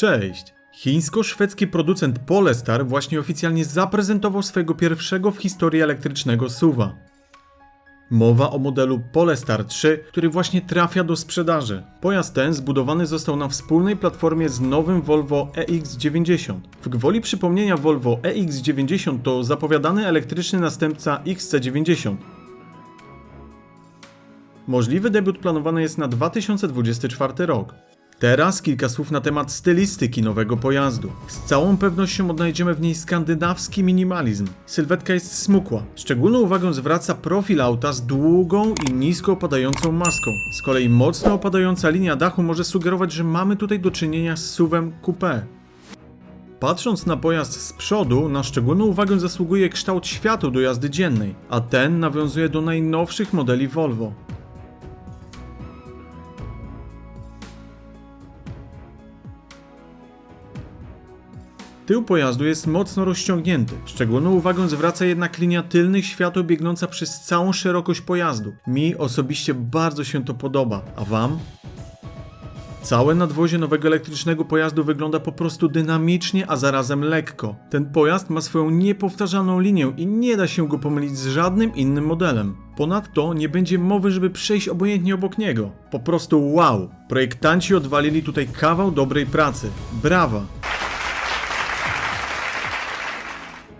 Cześć! Chińsko-szwedzki producent Polestar właśnie oficjalnie zaprezentował swojego pierwszego w historii elektrycznego SUVa. Mowa o modelu Polestar 3, który właśnie trafia do sprzedaży. Pojazd ten zbudowany został na wspólnej platformie z nowym Volvo EX90. W gwoli przypomnienia Volvo EX90 to zapowiadany elektryczny następca XC90. Możliwy debiut planowany jest na 2024 rok. Teraz kilka słów na temat stylistyki nowego pojazdu. Z całą pewnością odnajdziemy w niej skandynawski minimalizm. Sylwetka jest smukła. Szczególną uwagę zwraca profil auta z długą i nisko opadającą maską. Z kolei mocno opadająca linia dachu może sugerować, że mamy tutaj do czynienia z SUVem coupé. Patrząc na pojazd z przodu, na szczególną uwagę zasługuje kształt światła do jazdy dziennej, a ten nawiązuje do najnowszych modeli Volvo. Tył pojazdu jest mocno rozciągnięty. Szczególną uwagę zwraca jednak linia tylnych świateł biegnąca przez całą szerokość pojazdu. Mi osobiście bardzo się to podoba, a Wam? Całe nadwozie nowego elektrycznego pojazdu wygląda po prostu dynamicznie, a zarazem lekko. Ten pojazd ma swoją niepowtarzalną linię i nie da się go pomylić z żadnym innym modelem. Ponadto nie będzie mowy, żeby przejść obojętnie obok niego. Po prostu wow! Projektanci odwalili tutaj kawał dobrej pracy. Brawa!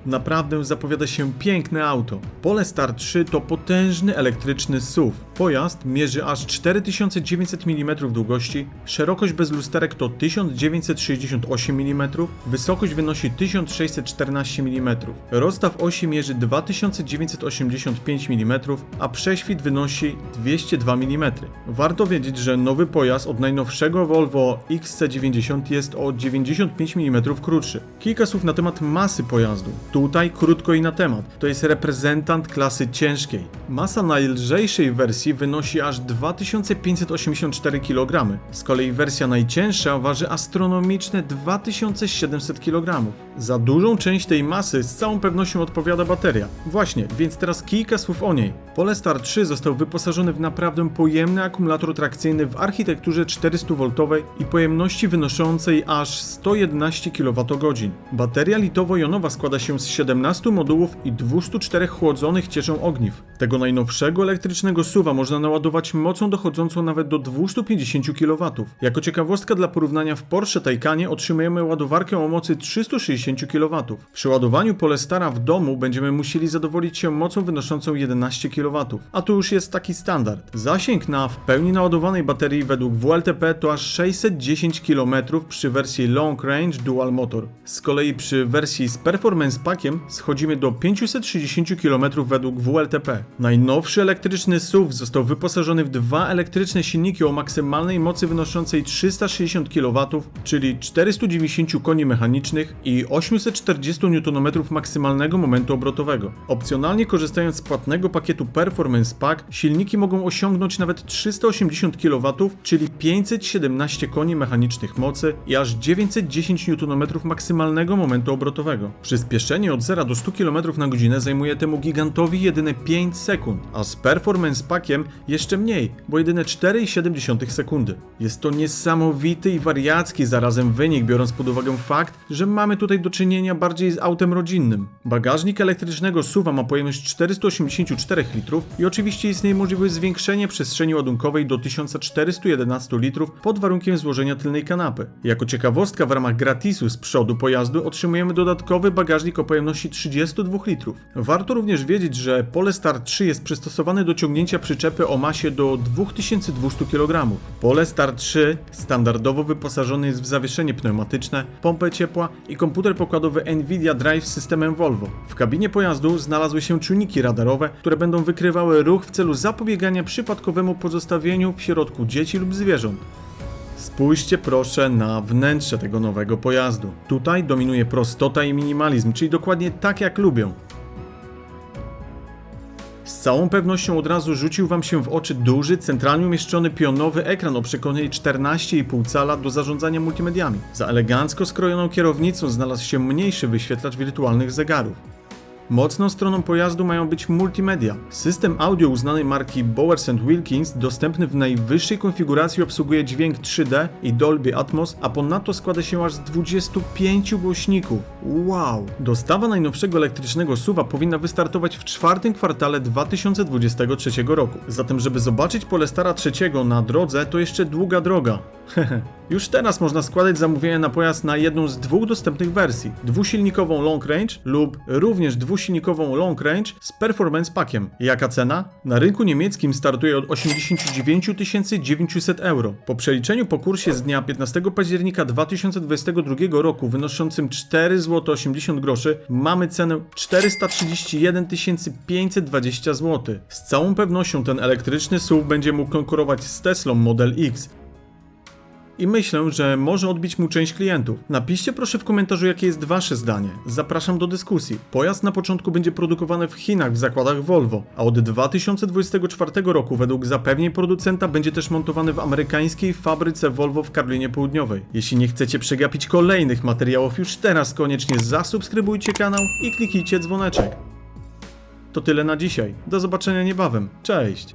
Naprawdę zapowiada się piękne auto. Polestar 3 to potężny elektryczny SUV. Pojazd mierzy aż 4900 mm długości, szerokość bez lusterek to 1968 mm, wysokość wynosi 1614 mm. Rozstaw osi mierzy 2985 mm, a prześwit wynosi 202 mm. Warto wiedzieć, że nowy pojazd od najnowszego Volvo XC90 jest o 95 mm krótszy. Kilka słów na temat masy pojazdu. Tutaj krótko i na temat. To jest reprezentant klasy ciężkiej. Masa najlżejszej wersji wynosi aż 2584 kg. Z kolei wersja najcięższa waży astronomiczne 2700 kg. Za dużą część tej masy z całą pewnością odpowiada bateria. Właśnie, więc teraz kilka słów o niej. Polestar 3 został wyposażony w naprawdę pojemny akumulator trakcyjny w architekturze 400V i pojemności wynoszącej aż 111 kWh. Bateria litowo-jonowa składa się z 17 modułów i 204 chłodzonych cieczą ogniw. Tego najnowszego elektrycznego SUVa można naładować mocą dochodzącą nawet do 250 kW. Jako ciekawostka dla porównania w Porsche Taycanie otrzymujemy ładowarkę o mocy 360 kW. Przy ładowaniu Polestara w domu będziemy musieli zadowolić się mocą wynoszącą 11 kW, a tu już jest taki standard. Zasięg na w pełni naładowanej baterii według WLTP to aż 610 km przy wersji Long Range Dual Motor. Z kolei przy wersji z Performance Packiem schodzimy do 560 km według WLTP. Najnowszy elektryczny SUV został wyposażony w dwa elektryczne silniki o maksymalnej mocy wynoszącej 360 kW, czyli 490 koni mechanicznych i 840 Nm maksymalnego momentu obrotowego. Opcjonalnie korzystając z płatnego pakietu Performance Pack, silniki mogą osiągnąć nawet 380 kW, czyli 517 koni mechanicznych mocy i aż 910 Nm maksymalnego momentu obrotowego. Przyspieszenie od 0 do 100 km na godzinę zajmuje temu gigantowi jedyne 5 sekund, a z Performance Packiem jeszcze mniej, bo jedyne 4,7 sekundy. Jest to niesamowity i wariacki zarazem wynik, biorąc pod uwagę fakt, że mamy tutaj do czynienia bardziej z autem rodzinnym. Bagażnik elektrycznego SUVa ma pojemność 484 litrów i oczywiście istnieje możliwość zwiększenia przestrzeni ładunkowej do 1411 litrów pod warunkiem złożenia tylnej kanapy. Jako ciekawostka w ramach gratisu z przodu pojazdu otrzymujemy dodatkowy bagażnik o pojemności 32 litrów. Warto również wiedzieć, że Polestar 3 jest przystosowany do ciągnięcia przyczepy o masie do 2200 kg. Polestar 3 standardowo wyposażony jest w zawieszenie pneumatyczne, pompę ciepła i komputer pokładowy Nvidia Drive z systemem Volvo. W kabinie pojazdu znalazły się czujniki radarowe, które będą wykrywały ruch w celu zapobiegania przypadkowemu pozostawieniu w środku dzieci lub zwierząt. Spójrzcie proszę na wnętrze tego nowego pojazdu. Tutaj dominuje prostota i minimalizm, czyli dokładnie tak jak lubią. Z całą pewnością od razu rzucił Wam się w oczy duży, centralnie umieszczony pionowy ekran o przekątnej 14,5 cala do zarządzania multimediami. Za elegancko skrojoną kierownicą znalazł się mniejszy wyświetlacz wirtualnych zegarów. Mocną stroną pojazdu mają być multimedia. System audio uznanej marki Bowers Wilkins dostępny w najwyższej konfiguracji obsługuje dźwięk 3D i Dolby Atmos, a ponadto składa się aż z 25 głośników. Wow! Dostawa najnowszego elektrycznego SUVa powinna wystartować w czwartym kwartale 2023 roku. Zatem, żeby zobaczyć Polestara trzeciego na drodze, to jeszcze długa droga. Już teraz można składać zamówienia na pojazd na jedną z dwóch dostępnych wersji: dwusilnikową Long Range lub również dwusilnikową Long Range z Performance Packiem. Jaka cena? Na rynku niemieckim startuje od 89 900 euro. Po przeliczeniu po kursie z dnia 15 października 2022 roku wynoszącym 4 zł 80 groszy mamy cenę 431 520 zł. Z całą pewnością ten elektryczny SUV będzie mógł konkurować z Teslą Model X, i myślę, że może odbić mu część klientów. Napiszcie proszę w komentarzu, jakie jest Wasze zdanie. Zapraszam do dyskusji. Pojazd na początku będzie produkowany w Chinach w zakładach Volvo, a od 2024 roku według zapewnień producenta będzie też montowany w amerykańskiej fabryce Volvo w Karolinie Południowej. Jeśli nie chcecie przegapić kolejnych materiałów, już teraz koniecznie zasubskrybujcie kanał i kliknijcie dzwoneczek. To tyle na dzisiaj. Do zobaczenia niebawem. Cześć!